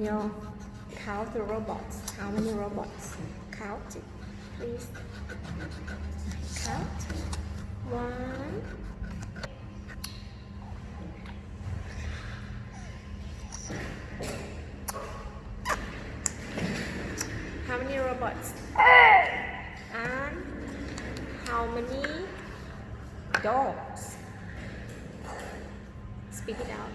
You count the robots. How many robots? Count it, please. Count. One. How many robots? And how many dogs? Speak it out.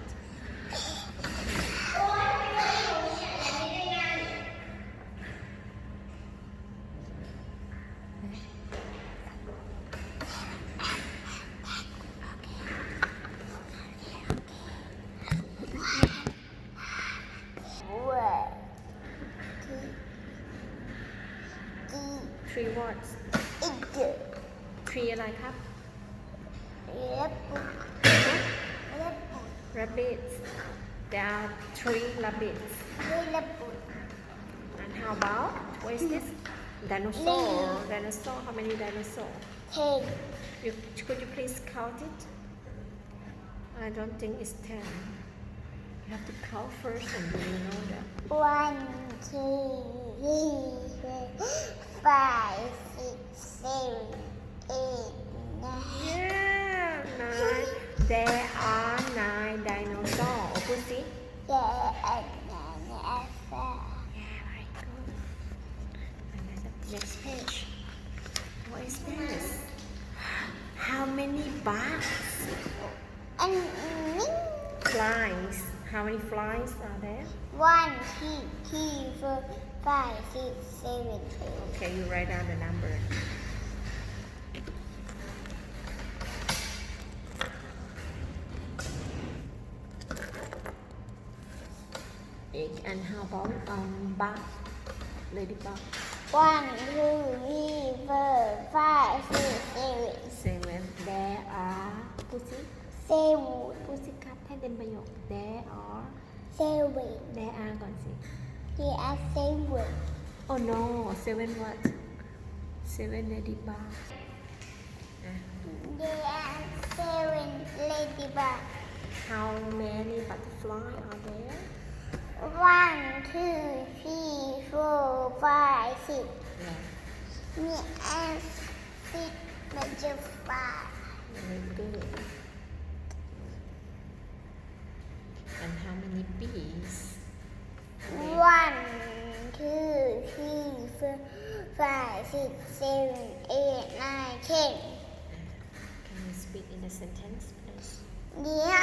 One, two, three, Three words. อีกเยอะ Three อะไรครับ เล็บปุ๊บเล็บปุ๊บ Rabbits. There are three rabbits. เล็บปุ๊บ And how about what is this? Dinosaur. Dinosaur. How many dinosaur? เทน You, could you please count it? I don't think it's ten. You have to count first and then you know that. one two three four five six seven eight nine Yeah, nine. There are nine dinosaurs. Oh, pussy. yeah and nine Yeah, very good. Another next page. What is this? How many bugs? and me Flies. How many flies are there? One, two, three, four, five, six, seven, eight. Okay, you write down the number. And how about um bug? Ladybug. One, two, three, four, five, six, seven. Seven. There are pussy. Seven. Pussy เป็นประโยค There are seven There are ก่อนสิ Here are seven Oh no seven what Seven ladybug อ่ะ There are seven ladybug How many butterfly are there One, two, three, four, five, six. Yeah Me and six butterfly. Very good. and how many bees? One, two, three, four, five, six, seven, eight, nine, ten. Can you speak in a sentence, please? There